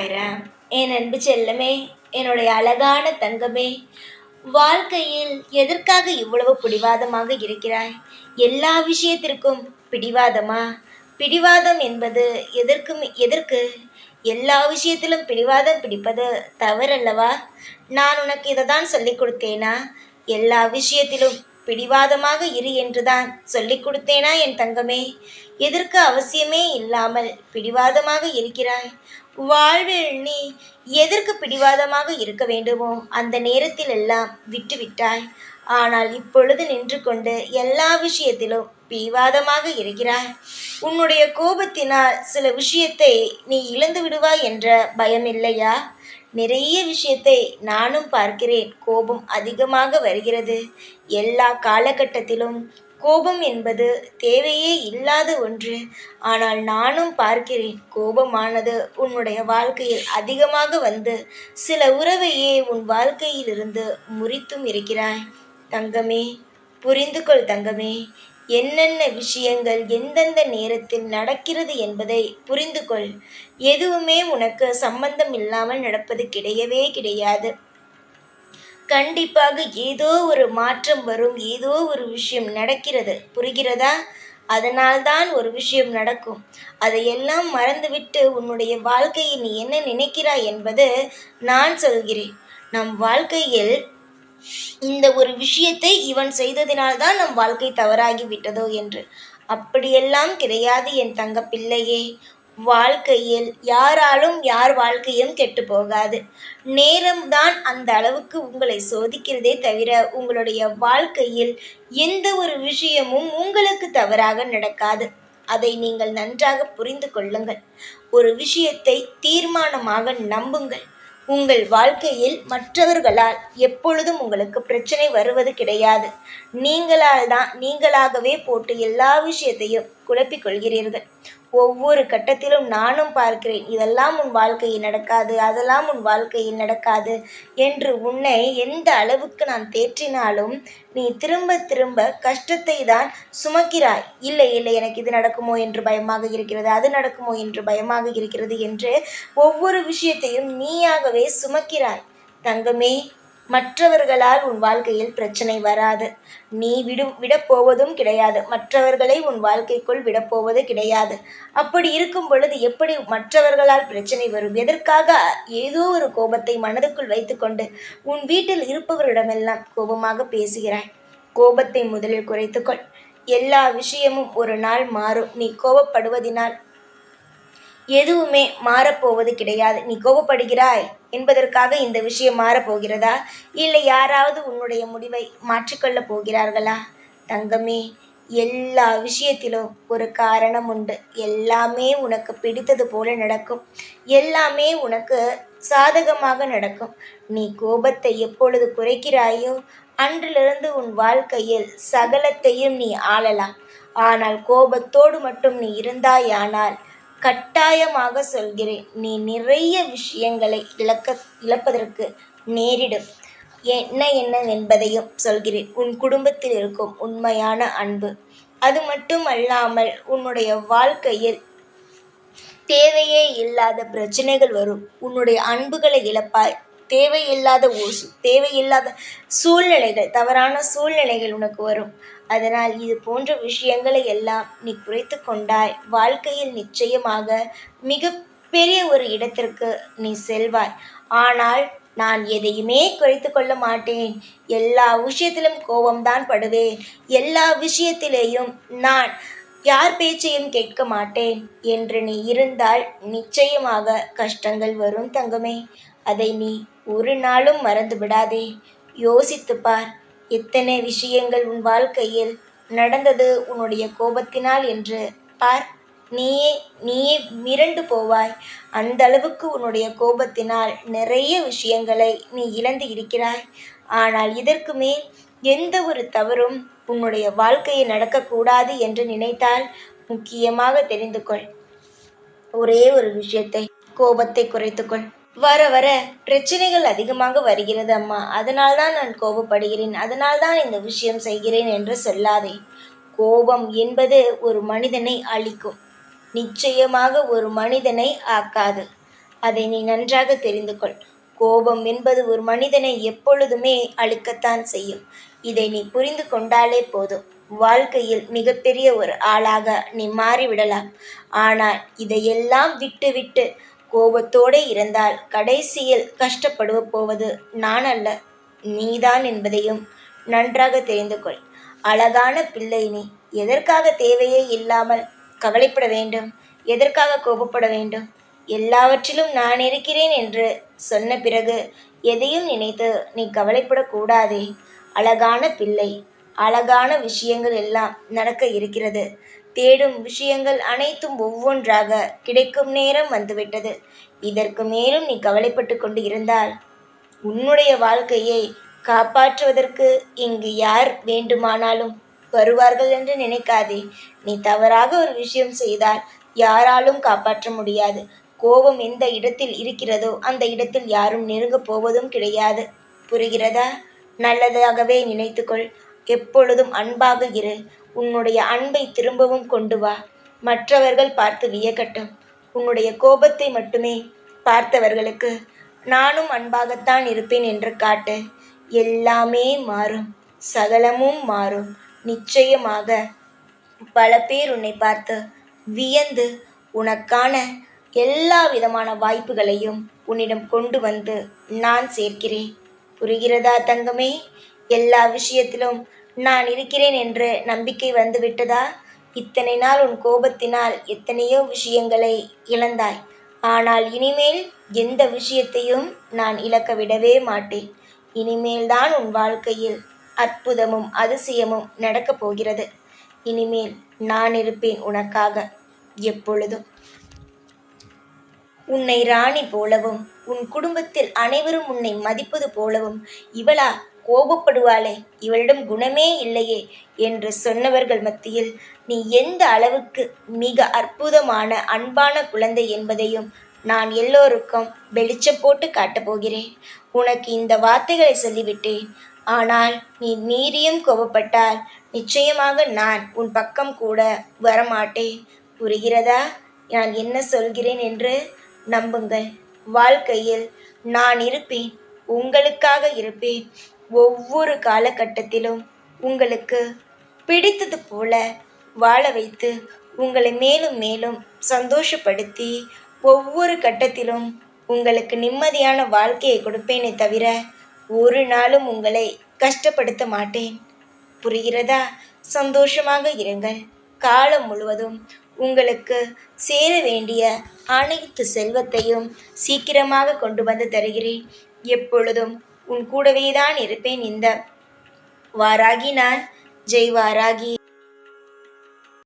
சாய்ராம் என் அன்பு செல்லமே என்னுடைய அழகான தங்கமே வாழ்க்கையில் எதற்காக இவ்வளவு பிடிவாதமாக இருக்கிறாய்? எல்லா விஷயத்திற்கும் பிடிவாதமா? பிடிவாதம் என்பது எதற்கும் எதற்கு? எல்லா விஷயத்திலும் பிடிவாதம் பிடிப்பது தவறல்லவா? நான் உனக்கு இதை தான் சொல்லிக் கொடுத்தேனா? எல்லா விஷயத்திலும் பிடிவாதமாக இரு என்றுதான் சொல்லிக் கொடுத்தேனா என் தங்கமே? எதற்கு அவசியமே இல்லாமல் பிடிவாதமாக இருக்கிறாய். வாழ்வில் நீ எதற்கு பிடிவாதமாக இருக்க வேண்டுமோ அந்த நேரத்தில் எல்லாம் விட்டுவிட்டாய் ஆனால் இப்பொழுது நின்று கொண்டு எல்லா விஷயத்திலும் பிடிவாதமாக இருக்கிறாய். உன்னுடைய கோபத்தினால் சில விஷயத்தை நீ இழந்து விடுவாய் என்ற பயம் இல்லையா நிறைய விஷயத்தை நானும் பார்க்கிறேன். கோபம் அதிகமாக வருகிறது. எல்லா காலகட்டத்திலும் கோபம் என்பது தேவையே இல்லாத ஒன்று. ஆனால் நானும் பார்க்கிறேன் கோபமானது உன்னுடைய வாழ்க்கையில் அதிகமாக வந்து சில உறவையே உன் வாழ்க்கையிலிருந்து முறித்தும் இருக்கிறாய். தங்கமே புரிந்து கொள் தங்கமே. என்னென்ன விஷயங்கள் எந்தெந்த நேரத்தில் நடக்கிறது என்பதை புரிந்து கொள் எதுவுமே உனக்கு சம்பந்தம் இல்லாமல் நடப்பது கிடையவே கிடையாது. கண்டிப்பாக ஏதோ ஒரு மாற்றம் வரும் ஏதோ ஒரு விஷயம் நடக்கிறது. புரிகிறதா? அதனால்தான் ஒரு விஷயம் நடக்கும். அதையெல்லாம் மறந்துவிட்டு உன்னுடைய வாழ்க்கையை நீ என்ன நினைக்கிறாய் என்பது நான் சொல்கிறேன். நம் வாழ்க்கையில் இந்த ஒரு விஷயத்தை இவன் செய்ததினால்தான் நம் வாழ்க்கை தவறாகி விட்டதோ என்று. அப்படியெல்லாம் கிடையாது என் தங்க பிள்ளையே வாழ்க்கையில் யாராலும் யார் வாழ்க்கையும் கெட்டு போகாது நேரம்தான் அந்த அளவுக்கு உங்களை சோதிக்கிறதே தவிர உங்களுடைய வாழ்க்கையில் எந்த ஒரு விஷயமும் உங்களுக்கு தவறாக நடக்காது. அதை நீங்கள் நன்றாக புரிந்து கொள்ளுங்கள். ஒரு விஷயத்தை தீர்மானமாக நம்புங்கள். உங்கள் வாழ்க்கையில் மற்றவர்களால் எப்பொழுதும் உங்களுக்கு பிரச்சனை வருவது கிடையாது. நீங்களால் தான் நீங்களாகவே போட்டு எல்லா விஷயத்தையும் குழப்பிக் கொள்கிறீர்கள். ஒவ்வொரு கட்டத்திலும் நானும் பார்க்கிறேன் இதெல்லாம் உன் வாழ்க்கையில் நடக்காது அதெல்லாம் உன் வாழ்க்கையில் நடக்காது என்று உன்னை எந்த அளவுக்கு நான் தேற்றினாலும் நீ திரும்ப திரும்ப கஷ்டத்தை தான் சுமக்கிறாய். இல்லை இல்லை எனக்கு இது நடக்குமோ என்று பயமாக இருக்கிறது அது நடக்குமோ என்று பயமாக இருக்கிறது என்று ஒவ்வொரு விஷயத்தையும் நீயாகவே சுமக்கிறாய். தங்கமே மற்றவர்களால் உன் வாழ்க்கையில் பிரச்சனை வராது. நீ விடு விடப்போவதும் கிடையாது. மற்றவர்களை உன் வாழ்க்கைக்குள் விடப்போவது கிடையாது. அப்படி இருக்கும் பொழுது எப்படி மற்றவர்களால் பிரச்சனை வரும்? எதற்காக ஏதோ ஒரு கோபத்தை மனதுக்குள் வைத்துக்கொண்டு உன் வீட்டில் இருப்பவரிடமெல்லாம் கோபமாக பேசுகிறாய்? கோபத்தை முதலில் குறைத்துக்கொள். எல்லா விஷயமும் ஒரு நாள் மாறும். நீ கோபப்படுவதினால் எதுவுமே மாறப்போவது கிடையாது. நீ கோபப்படுகிறாய் என்பதற்காக இந்த விஷயம் மாறப்போகிறதா? இல்லை யாராவது உன்னுடைய முடிவை மாற்றிக்கொள்ளப் போகிறார்களா? தங்கமே எல்லா விஷயத்திலும் ஒரு காரணம் உண்டு. எல்லாமே உனக்கு பிடித்தது போல நடக்கும். எல்லாமே உனக்கு சாதகமாக நடக்கும். நீ கோபத்தை எப்பொழுது குறைக்கிறாயோ அன்றிலிருந்து உன் வாழ்க்கையில் சகலத்தையும் நீ ஆளலாம். ஆனால் கோபத்தோடு மட்டும் நீ இருந்தாயானால் கட்டாயமாக சொல்கிறேன். நீ நிறைய விஷயங்களை இழக்க இழப்பதற்கு நேரிடும் என்ன என்ன என்பதையும் சொல்கிறேன். உன் குடும்பத்தில் இருக்கும் உண்மையான அன்பு. அது மட்டும் அல்லாமல் உன்னுடைய வாழ்க்கையில் தேவையே இல்லாத பிரச்சனைகள் வரும். உன்னுடைய அன்புகளை இழப்பாய். தேவையில்லாத ஓசு தேவையில்லாத சூழ்நிலைகள் தவறான சூழ்நிலைகள் உனக்கு வரும். அதனால் இது போன்ற விஷயங்களை எல்லாம் நீ குறைத்து கொண்டாய். வாழ்க்கையில் நிச்சயமாக மிக பெரிய ஒரு இடத்திற்கு நீ செல்வாய். ஆனால் நான் எதையுமே குறைத்து கொள்ள மாட்டேன். எல்லா விஷயத்திலும் கோபம்தான் படுவேன். எல்லா விஷயத்திலேயும் நான் யார் பேச்சையும் கேட்க மாட்டேன். என்று நீ இருந்தால் நிச்சயமாக கஷ்டங்கள் வரும் தங்கமே. அதை நீ ஒரு நாளும் மறந்து விடாதே. யோசித்து பார் எத்தனை விஷயங்கள் உன் வாழ்க்கையில் நடந்தது உன்னுடைய கோபத்தினால் என்று. பார் நீயே நீயே மிரண்டு போவாய். அந்த அளவுக்கு உன்னுடைய கோபத்தினால் நிறைய விஷயங்களை நீ இழந்து இருக்கிறாய். ஆனால் இதற்கு மேல் எந்த ஒரு தவறும் உன்னுடைய வாழ்க்கையை நடக்கக்கூடாது என்று நினைத்தால் முக்கியமாக தெரிந்து கொள். ஒரே ஒரு விஷயத்தை கோபத்தை குறைத்துக்கொள் வர வர பிரச்சனைகள் அதிகமாக வருகிறது அம்மா. அதனால் தான் நான் கோபப்படுகிறேன். அதனால் தான் இந்த விஷயம் செய்கிறேன் என்று சொல்லாதே. கோபம் என்பது ஒரு மனிதனை அழிக்கும். நிச்சயமாக ஒரு மனிதனை ஆக்காது. அதை நீ நன்றாக தெரிந்து கொள். கோபம் என்பது ஒரு மனிதனை எப்பொழுதுமே அழிக்கத்தான் செய்யும். இதை நீ புரிந்து கொண்டாலே போதும். வாழ்க்கையில் மிகப்பெரிய ஒரு ஆளாக நீ மாறிவிடலாம். ஆனால் இதையெல்லாம் விட்டுவிட்டு கோபத்தோடு இருந்தால் கடைசியில் கஷ்டப்படுவ போவது நான் அல்ல நீதான் என்பதையும் நன்றாக தெரிந்து கொள். அழகான பிள்ளை நீ. எதற்காக தேவையே இல்லாமல் கவலைப்பட வேண்டும். எதற்காக கோபப்பட வேண்டும்? எல்லாவற்றிலும் நான் இருக்கிறேன் என்று சொன்ன பிறகு எதையும் நினைத்து நீ கவலைப்படக்கூடாதே அழகான பிள்ளை. அழகான விஷயங்கள் எல்லாம் நடக்க இருக்கிறது. தேடும் விஷயங்கள் அனைத்தும் ஒவ்வொன்றாக கிடைக்கும் நேரம் வந்துவிட்டது. இதற்கு மேலும் நீ கவலைப்பட்டு கொண்டு இருந்தால் உன்னுடைய வாழ்க்கையை காப்பாற்றுவதற்கு இங்கு யார் வேண்டுமானாலும் வருவார்கள் என்று நினைக்காதே. நீ தவறாக ஒரு விஷயம் செய்தால் யாராலும் காப்பாற்ற முடியாது. கோபம் எந்த இடத்தில் இருக்கிறதோ அந்த இடத்தில் யாரும் நெருங்கப் போவதும் கிடையாது. புரிகிறதா? நல்லதாகவே நினைத்துக்கொள். எப்பொழுதும் அன்பாக இரு. உன்னுடைய அன்பை திரும்பவும் கொண்டு வா. மற்றவர்கள் பார்த்து வியக்கட்டும். உன்னுடைய கோபத்தை மட்டுமே பார்த்தவர்களுக்கு நானும் அன்பாகத்தான் இருப்பேன் என்று காட்டு. எல்லாமே மாறும். சகலமும் மாறும். நிச்சயமாக பல பேர் உன்னை பார்த்து வியந்து உனக்கான எல்லா விதமான வாய்ப்புகளையும் உன்னிடம் கொண்டு வந்து நான் சேர்க்கிறேன். புரிகிறதா தங்கமே? எல்லா விஷயத்திலும் நான் இருக்கிறேன் என்று நம்பிக்கை வந்துவிட்டதா? இத்தனை நாள் உன் கோபத்தினால் எத்தனையோ விஷயங்களை இழந்தாய். ஆனால் இனிமேல் எந்த விஷயத்தையும் நான் இழக்க விடவே மாட்டேன். இனிமேல் தான் உன் வாழ்க்கையில் அற்புதமும் அதிசயமும் நடக்கப் போகிறது. இனிமேல் நான் இருப்பேன் உனக்காக எப்பொழுதும். உன்னை ராணி போலவும் உன் குடும்பத்தில் அனைவரும் உன்னை மதிப்பது போலவும் இவளா கோபப்படுவாளே இவளிடம் குணமே இல்லையே என்று சொன்னவர்கள் மத்தியில் நீ எந்த அளவுக்கு மிக அற்புதமான அன்பான குழந்தை என்பதையும் நான் எல்லோருக்கும் வெளிச்சம் போட்டு காட்டப் போகிறேன். உனக்கு இந்த வார்த்தைகளை சொல்லிவிட்டேன். ஆனால் நீ மீறியும் கோபப்பட்டால் நிச்சயமாக நான் உன் பக்கம் கூட வரமாட்டேன். புரிகிறதா? நான் என்ன சொல்கிறேன் என்று நம்புங்கள். வாழ்க்கையில் நான் இருப்பேன் உங்களுக்காக இருப்பேன். ஒவ்வொரு காலகட்டத்திலும் உங்களுக்கு பிடித்தது போல வாழ வைத்து உங்களை மேலும் மேலும் சந்தோஷப்படுத்தி ஒவ்வொரு கட்டத்திலும் உங்களுக்கு நிம்மதியான வாழ்க்கையை கொடுப்பேனே தவிர ஒரு நாளும் உங்களை கஷ்டப்படுத்த மாட்டேன். புரிகிறதா? சந்தோஷமாக இருங்கள். காலம் முழுவதும் உங்களுக்கு சேர வேண்டிய அனைத்து செல்வத்தையும் சீக்கிரமாக கொண்டு வந்து தருகிறேன். எப்பொழுதும் உன் கூடவே தான் இருப்பேன் இந்த வாராகி நான். ஜெய் வாராகி.